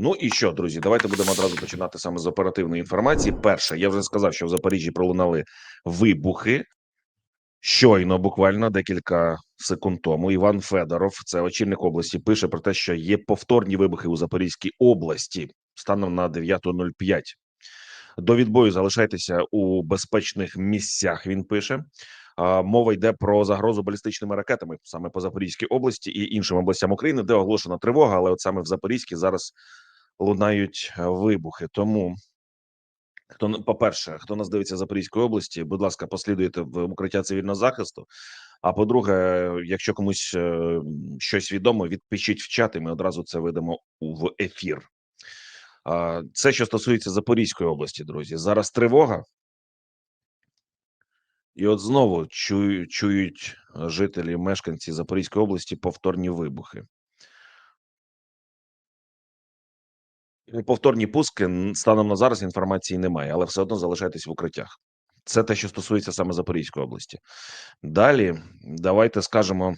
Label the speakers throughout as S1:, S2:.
S1: Ну і що, друзі, давайте будемо одразу починати саме з оперативної інформації. Перше, я вже сказав, що в Запоріжжі пролунали вибухи. Щойно, буквально декілька секунд тому, Іван Федоров, це очільник області, пише про те, що є повторні вибухи у Запорізькій області станом на 9.05. До відбою залишайтеся у безпечних місцях. Він пише. Мова йде про загрозу балістичними ракетами саме по Запорізькій області і іншим областям України, де оголошена тривога. Але от саме в Запорізькій зараз лунають е, вибухи. Тому хто по перше, хто нас дивиться з Запорізької області, будь ласка, послідуйте в укриття цивільного захисту. А по-друге, якщо комусь е, щось відомо, відпишіть в чат, і ми одразу це видамо в ефір. Це що стосується Запорізької області, друзі. Зараз тривога. І от знову чую, чують жителі, мешканці Запорізької області повторні вибухи. Повторні пуски станом на зараз інформації немає, але все одно залишайтесь в укриттях. Це те, що стосується саме Запорізької області. Далі давайте скажемо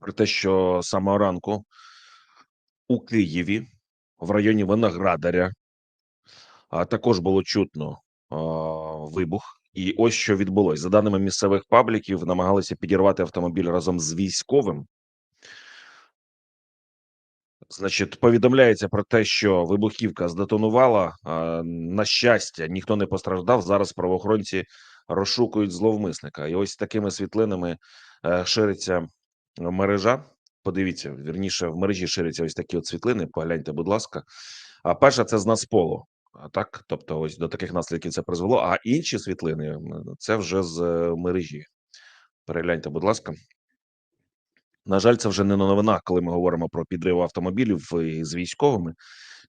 S1: про те, що самого ранку у Києві, в районі Виноградаря, також було чутно вибух. І ось що відбулось. За даними місцевих пабліків, намагалися підірвати автомобіль разом з військовим. Значить, повідомляється про те, що вибухівка здетонувала. На щастя, ніхто не постраждав. Зараз правоохоронці розшукують зловмисника. І ось такими світлинами е, шириться мережа. Подивіться, вірніше, в мережі ширяться ось такі от світлини. Погляньте, будь ласка. А перша це з Нацполу. А Так, тобто, ось до таких наслідків це призвело. А інші світлини це вже з е, мережі. Перегляньте, будь ласка. На жаль, це вже не новина, коли ми говоримо про підрив автомобілів з військовими,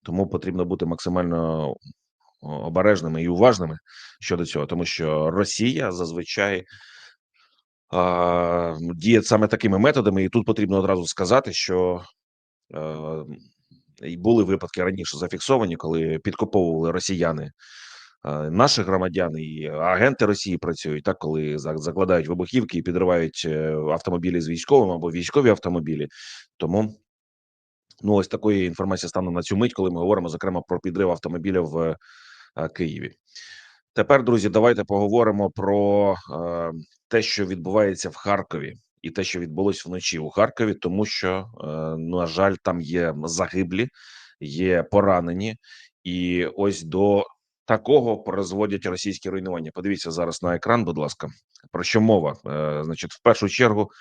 S1: тому потрібно бути максимально обережними і уважними щодо цього, тому що Росія зазвичай а, діє саме такими методами, і тут потрібно одразу сказати, що е, були випадки раніше зафіксовані, коли підкуповували росіяни е, наших громадян і агенти Росії працюють так, коли закладають вибухівки і підривають е, автомобілі з військовим або військові автомобілі. Тому ну ось такої інформації стане на цю мить, коли ми говоримо зокрема про підрив автомобіля в е, Києві. Тепер, друзі, давайте поговоримо про те, що відбувається в Харкові, і те, що відбулось вночі у Харкові, тому що на жаль, там є загиблі, є поранені, і ось до такого призводять російські руйнування. Подивіться зараз на екран, будь ласка, про що мова? Е, значить, в першу чергу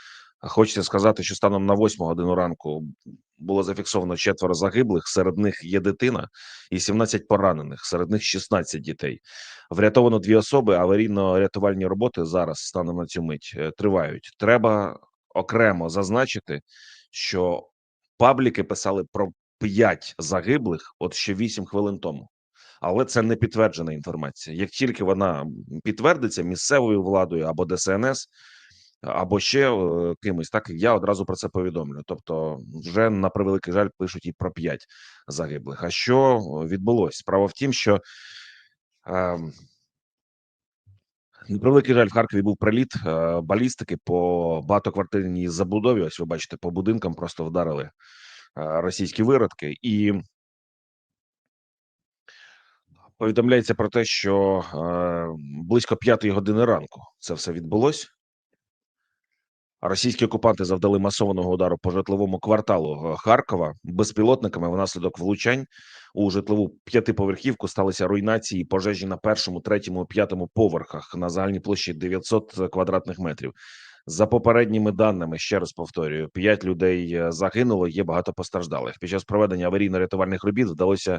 S1: хочеться сказати, що станом на 8 годину ранку було зафіксовано четверо загиблих. Серед них є дитина і 17 поранених, серед них 16 дітей. Врятовано дві особи. Аварійно-рятувальні роботи зараз станом на цю мить е, тривають. Треба окремо зазначити, що пабліки писали про 5 загиблих, от ще 8 хвилин тому. Але це не підтверджена інформація. Як тільки вона підтвердиться місцевою владою або ДСНС, або ще е, кимось, так я одразу про це повідомлю. Тобто, вже на превеликий жаль пишуть і про 5 загиблих. А що відбулось? Справа в тім, що ем, на превеликий жаль, в Харкові був приліт е, балістики по багатоквартирній забудові. Ось ви бачите, по будинкам просто вдарили е, російські виродки, і повідомляється про те, що е, близько п'ятої години ранку це все відбулось. Російські окупанти завдали масованого удару по житловому кварталу е, Харкова безпілотниками. Внаслідок влучань у житлову п'ятиповерхівку сталися руйнації пожежі на першому, третьому, п'ятому поверхах на загальній площі 900 квадратних метрів. За попередніми даними, ще раз повторюю, п'ять людей е, загинуло. Є багато постраждалих. Під час проведення аварійно-рятувальних робіт вдалося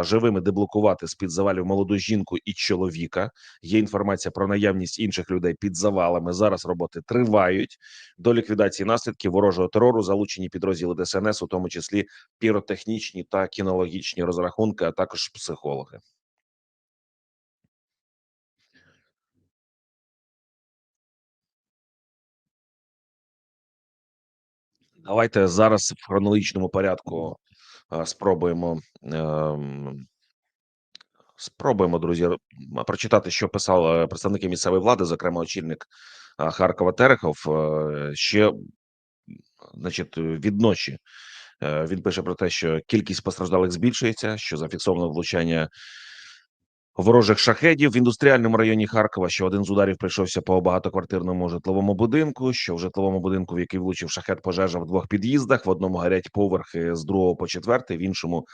S1: живими деблокувати з під завалів молоду жінку і чоловіка. Є інформація про наявність інших людей під завалами. Зараз роботи тривають. До ліквідації наслідків ворожого терору залучені підрозділи ДСНС, у тому числі піротехнічні та кінологічні розрахунки, а також психологи. Давайте зараз в хронологічному порядку е, спробуємо. ем, Спробуємо, друзі, прочитати, що писали представники місцевої влади, зокрема очільник Харкова Терехов. Е, Ще, значить, відночі Е, Він пише про те, що кількість постраждалих збільшується, що зафіксовано влучання ворожих шахедів в індустріальному районі Харкова. Що один з ударів прийшовся по багатоквартирному житловому будинку. Що в житловому будинку, в який влучив шахет, пожежа в двох під'їздах. В одному горять поверхи з другого по четвертий, в іншому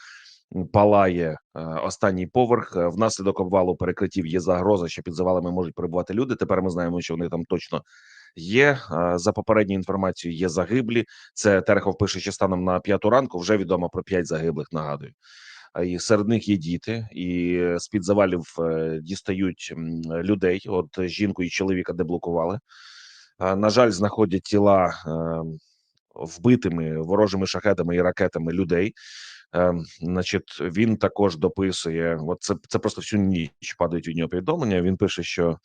S1: палає е, останній поверх. Е, Внаслідок обвалу перекриттів є загроза, що під завалами можуть перебувати люди. Тепер ми знаємо, що вони там точно є. Е, За попередньою інформацією, є загиблі. Це Терехов пише, що станом на п'яту ранку вже відомо про п'ять загиблих. Нагадую. І серед них є діти, і з під завалів е, дістають людей. От жінку і чоловіка деблокували. А, На жаль, знаходять тіла е, вбитими ворожими шахедами і ракетами людей. Е, Значить, він також дописує. От це, це просто всю ніч падають від нього повідомлення. Він пише, що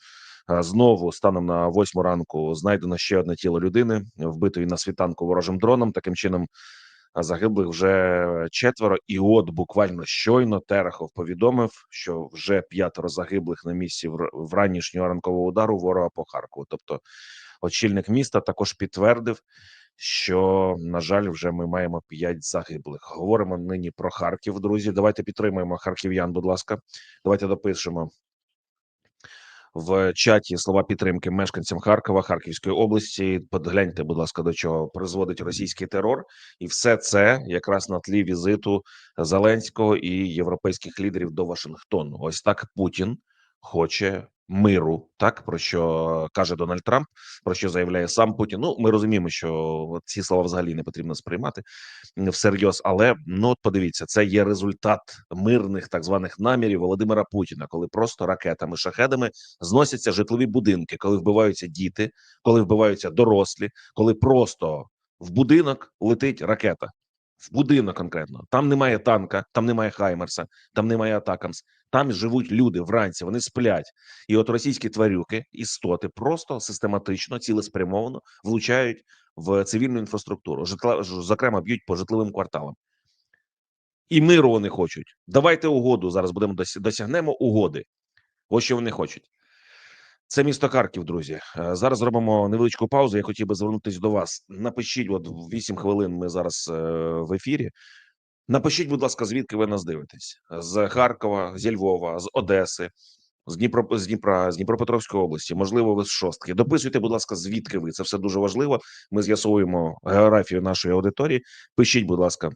S1: знову станом на восьму ранку знайдено ще одне тіло людини, вбитої на світанку ворожим дроном. Таким чином, загиблих вже четверо. І от буквально щойно Терехов повідомив, що вже п'ятеро загиблих на місці в, ранішнього ранкового удару ворога по Харкову. Тобто, очільник міста також підтвердив, що на жаль, вже ми маємо п'ять загиблих. Говоримо нині про Харків. Друзі, давайте підтримаємо харків'ян. Будь ласка, давайте допишемо в чаті слова підтримки мешканцям Харкова, Харківської області. Подгляньте, будь ласка, до чого призводить російський терор, і все це якраз на тлі візиту Зеленського і європейських лідерів до Вашингтону. Ось так Путін хоче миру, так про що каже Дональд Трамп, про що заявляє сам Путін. Ну, ми розуміємо, що ці слова взагалі не потрібно сприймати всерйоз, але ну от подивіться, це є результат мирних так званих намірів Володимира Путіна, коли просто ракетами, шахедами зносяться житлові будинки, коли вбиваються діти, коли вбиваються дорослі, коли просто в будинок летить ракета. В будинок конкретно там немає танка, там немає Хаймерса, там немає Атакамс. Там живуть люди вранці, вони сплять, і от російські тварюки, істоти просто систематично, цілеспрямовано влучають в цивільну інфраструктуру, житла зокрема б'ють по житловим кварталам. І миру вони хочуть. Давайте угоду зараз будемо досягнемо угоди. Ось що вони хочуть. Це місто Харків, друзі. Е, Зараз зробимо невеличку паузу. Я хотів би звернутися до вас. Напишіть, от 8 хвилин. Ми зараз е, в ефірі. Напишіть, будь ласка, звідки ви нас дивитесь? З Харкова, зі Львова, з Одеси, з Дніпро з Дніпра, з Дніпропетровської області. Можливо, ви з шостки. Дописуйте, будь ласка, звідки ви. Це все дуже важливо. Ми з'ясовуємо географію нашої аудиторії. Пишіть, будь ласка.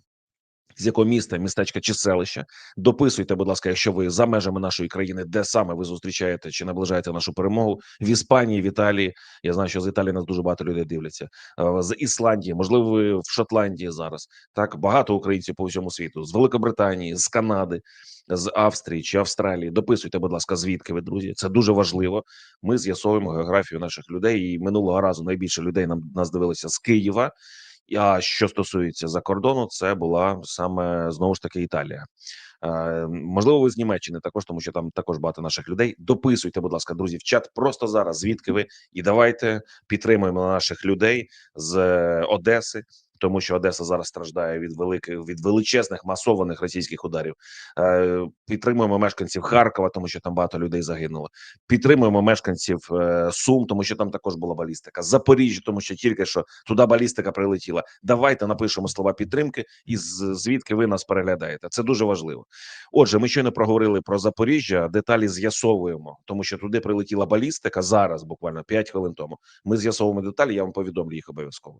S1: З якого міста, містечка чи селища дописуйте, будь ласка, якщо ви за межами нашої країни, де саме ви зустрічаєте чи наближаєте нашу перемогу в Іспанії, в Італії. Я знаю, що з Італії нас дуже багато людей дивляться. Е, З Ісландії, можливо, ви в Шотландії зараз. Так багато українців по всьому світу, з Великобританії, з Канади, з Австрії чи Австралії. Дописуйте, будь ласка, звідки ви друзі. Це дуже важливо. Ми з'ясовуємо географію наших людей. І минулого разу найбільше людей нам нас дивилися з Києва. А що стосується за кордону, це була саме знову ж таки Італія. Можливо, ви з Німеччини також, тому що там також багато наших людей. Дописуйте, будь ласка, друзі, в чат просто зараз. Звідки ви? І давайте підтримуємо наших людей з е, Одеси. Тому що Одеса зараз страждає від великих від величезних масованих російських ударів. Е, підтримуємо мешканців Харкова, тому що там багато людей загинуло. Підтримуємо мешканців е, Сум, тому що там також була балістика. Запоріжжя, тому що тільки що туди балістика прилетіла. Давайте напишемо слова підтримки і звідки ви нас переглядаєте. Це дуже важливо. Отже, ми щойно проговорили про Запоріжжя. Деталі з'ясовуємо, тому що туди прилетіла балістика зараз, буквально 5 хвилин тому. Ми з'ясовуємо деталі. Я вам повідомлю їх обов'язково.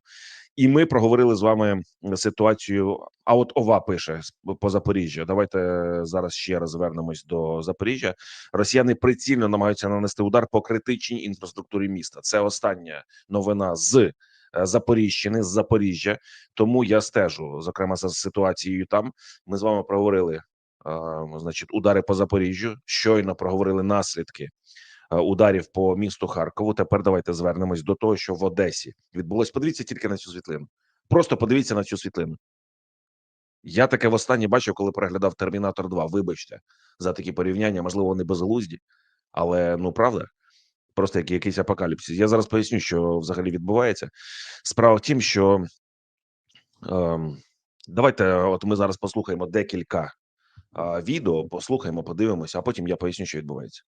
S1: І ми проговорили з вами ситуацію. А от ова пише по Запоріжжю. Давайте зараз ще раз звернемось до Запоріжжя. Росіяни прицільно намагаються нанести удар по критичній інфраструктурі міста. Це остання новина з е, Запоріжжяни, з Запоріжжя. Тому я стежу зокрема за ситуацією там. Ми з вами проговорили. е, Значить, удари по Запоріжжю. Щойно проговорили наслідки ударів по місту Харкову. Тепер давайте звернемось до того, що в Одесі відбулось. Подивіться тільки на цю світлину. Просто подивіться на цю світлину. Я таке востаннє бачив, коли переглядав Термінатор 2. Вибачте за такі порівняння, можливо, вони безглузді, але ну правда, просто як якийсь апокаліпсис. Я зараз поясню, що взагалі відбувається. Справа в тім, що ем, давайте, от ми зараз послухаємо декілька а, відео, послухаємо, подивимося, а потім я поясню, що відбувається.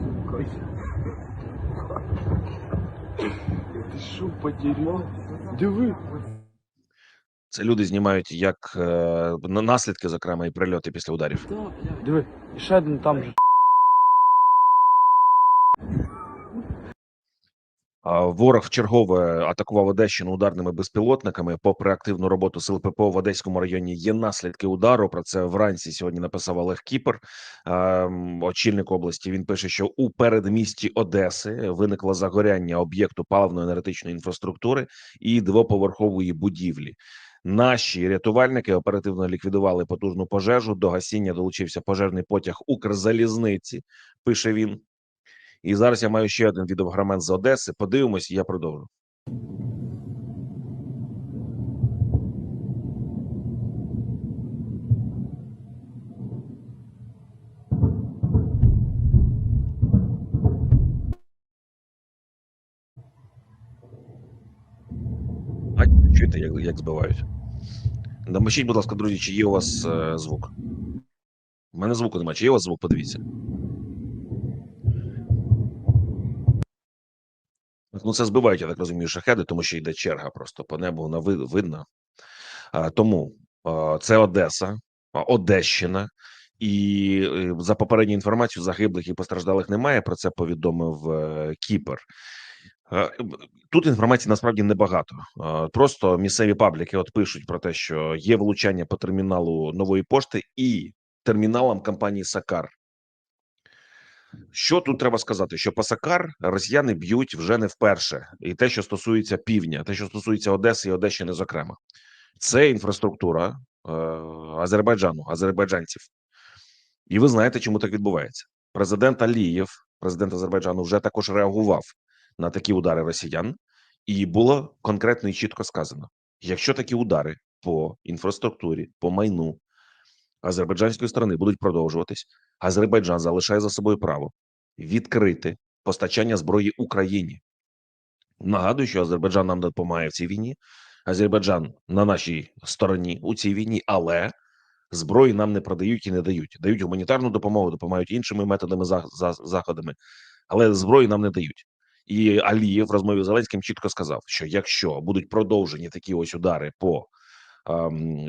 S2: Сука. Я ти що, потерял? Диви.
S1: Це люди знімають як е, наслідки, зокрема, і прильоти після ударів.
S2: Диви, і ще один там же.
S1: Ворог вчергове атакував Одещину ударними безпілотниками. Попри активну роботу сил ППО в Одеському районі, є наслідки удару. Про це вранці сьогодні написав Олег Кіпер, ем, очільник області. Він пише, що у передмісті Одеси виникло загоряння об'єкту паливно-енергетичної інфраструктури і двоповерхової будівлі. Наші рятувальники оперативно ліквідували потужну пожежу. До гасіння долучився пожежний потяг Укрзалізниці. Пише він. І зараз я маю ще один відеограмент з Одеси. Подивимось, і я продовжу. Бачите, чуєте, як, як збивають? Напишіть, будь ласка, друзі, чи є у вас е, звук? У мене звуку немає. Чи є у вас звук? Подивіться. Ну, це збивають, я так розумію, шахеди, тому що йде черга просто по небу, вона ви- видно. А, тому це Одеса, Одещина. І е, за попередньою інформацією, загиблих і постраждалих немає. Про це повідомив е, Кіпер. Тут інформації насправді небагато. Просто місцеві пабліки от пишуть про те, що є влучання по терміналу нової пошти і терміналам компанії Сакар. Що тут треба сказати? Що по Сакар росіяни б'ють вже не вперше, і те, що стосується півдня, те, що стосується Одеси і Одещини, зокрема, це інфраструктура е, Азербайджану, азербайджанців. І ви знаєте, чому так відбувається. Президент Алієв, президент Азербайджану, вже також реагував на такі удари росіян, і було конкретно і чітко сказано: якщо такі удари по інфраструктурі, по майну азербайджанської сторони будуть продовжуватись, Азербайджан залишає за собою право відкрити постачання зброї Україні. Нагадую, що Азербайджан нам допомагає в цій війні. Азербайджан на нашій стороні у цій війні, але зброї нам не продають і не дають. Дають гуманітарну допомогу, допомагають іншими методами за, за заходами, але зброї нам не дають. І Алієв в розмові з Зеленським чітко сказав, що якщо будуть продовжені такі ось удари по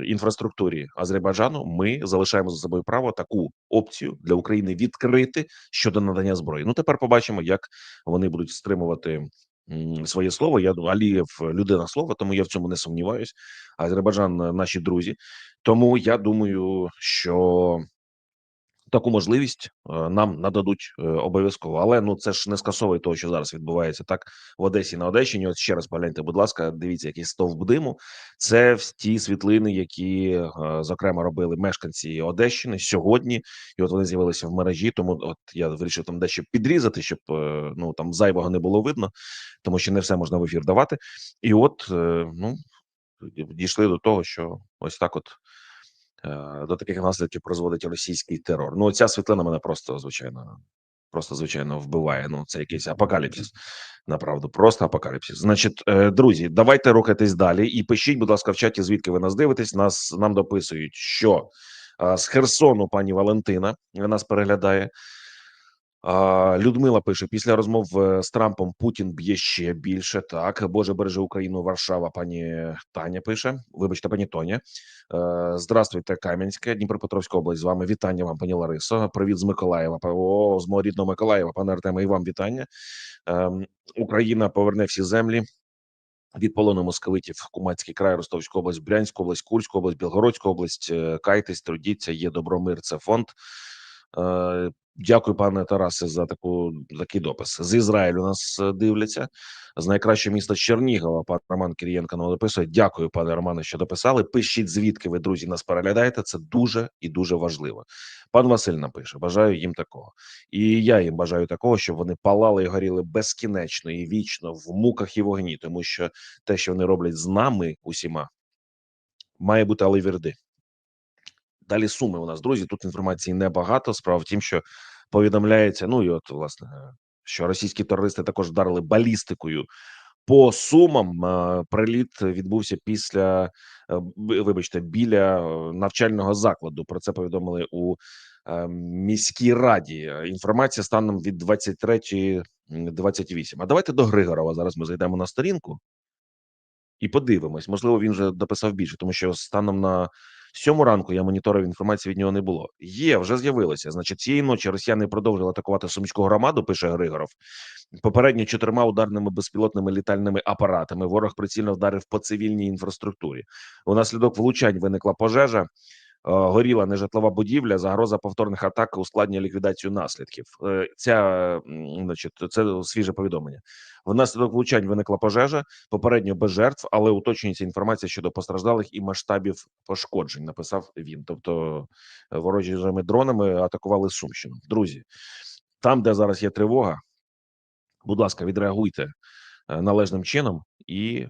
S1: інфраструктурі Азербайджану, ми залишаємо за собою право таку опцію для України відкрити щодо надання зброї. Ну тепер побачимо, як вони будуть стримувати своє слово. Я Алієв людина слова, тому я в цьому не сумніваюсь. Азербайджан е, наші друзі. Тому я думаю, що таку можливість е, нам нададуть е, обов'язково. Але ну це ж не скасовує того, що зараз відбувається так в Одесі на Одещині. От ще раз погляньте, будь ласка, дивіться, який стовп диму. Це ті світлини, які е, зокрема робили мешканці Одещини сьогодні, і от вони з'явилися в мережі. Тому от я вирішив там дещо підрізати, щоб ну там зайвого не було видно, тому що не все можна в ефір давати. І от ну дійшли до того, що ось так от. Е, До таких наслідків призводить російський терор. Ну, ця світлина мене просто звичайно, просто звичайно вбиває. Ну, це якийсь апокаліпсис. Направду, просто апокаліпсис. Значить, е, друзі, давайте рухатись далі. І пишіть, будь ласка, в чаті, звідки ви нас дивитесь. Нас нам дописують, що е, з Херсону пані Валентина нас переглядає. Людмила пише: після розмов е, з Трампом Путін б'є ще більше. Так, Боже береже Україну, Варшава. Пані Таня пише. Вибачте, пані Тоня. Е, Здравствуйте, Кам'янське, Дніпропетровська область. З вами вітання вам, пані Ларисо. Привіт з Миколаєва. О, з мого рідного Миколаєва, пане Артеме, і вам вітання. Ем, Україна поверне всі землі. Від полону московитів Кумацький край, Ростовська область, Брянська область, Курська область, Білгородська область. Е, Кайтесь, трудіться, є добромир. Це фонд. Е, Дякую, пане Тарасе, за таку такий допис. З Ізраїлю нас е, дивляться. З найкращого міста Чернігова. Пан Роман Кирієнко нам дописує. Дякую, пане Романе, що дописали. Пишіть, звідки ви, друзі, нас переглядаєте. Це дуже і дуже важливо. Пан Василь напише: бажаю їм такого. І я їм бажаю такого, щоб вони палали і горіли безкінечно і вічно в муках і вогні, тому що те, що вони роблять з нами усіма, має бути алевірди. Далі суми у нас, друзі. Тут інформації небагато. Справа в тім, що повідомляється. Ну і от власне, що російські терористи також вдарили балістикою по сумам. Е, Приліт відбувся після е, вибачте, біля е, навчального закладу. Про це повідомили у міській раді. Інформація станом від 23.28. А давайте до Григорова. Зараз ми зайдемо на сторінку і подивимось. Можливо, він вже дописав більше, тому що станом на сьому ранку я моніторив інформації від нього не було. Є, вже з'явилося. Значить, цієї ночі росіяни продовжили атакувати сумську громаду. Пише Григоров. Попередньо чотирма ударними безпілотними літальними апаратами. Ворог прицільно вдарив по цивільній інфраструктурі. Унаслідок влучань виникла пожежа. Е, Горіла нежитлова будівля, загроза повторних атак ускладнює ліквідацію наслідків. Е, Ця значить, це свіже повідомлення. Внаслідок влучань виникла пожежа, попередньо без жертв, але уточнюється інформація щодо постраждалих і масштабів пошкоджень. Написав він. Тобто е, ворожими дронами атакували Сумщину. Друзі, там, де зараз є тривога, будь ласка, відреагуйте належним чином і е,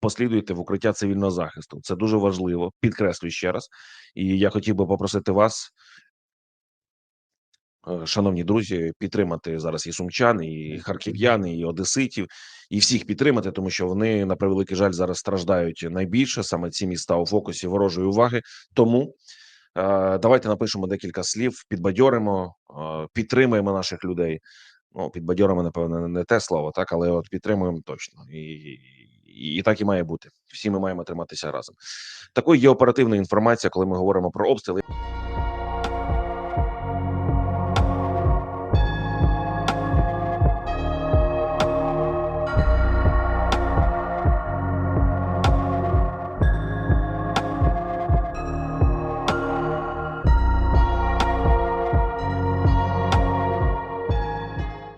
S1: послідуйте в укриття цивільного захисту. Це дуже важливо. Підкреслюю ще раз. І я хотів би попросити вас. е, Шановні друзі, підтримати зараз і сумчан, і харків'ян, і одеситів, і всіх підтримати, тому що вони на превеликий жаль зараз страждають найбільше. Саме ці міста у фокусі ворожої уваги. Тому е, давайте напишемо декілька слів, підбадьоримо, е, підтримаємо наших людей. Ну, підбадьоримо, напевно, не те слово, так, але от підтримуємо точно. І, і, так і має бути. Всі ми маємо триматися разом. Такою є оперативна інформація, коли ми говоримо про обстріли.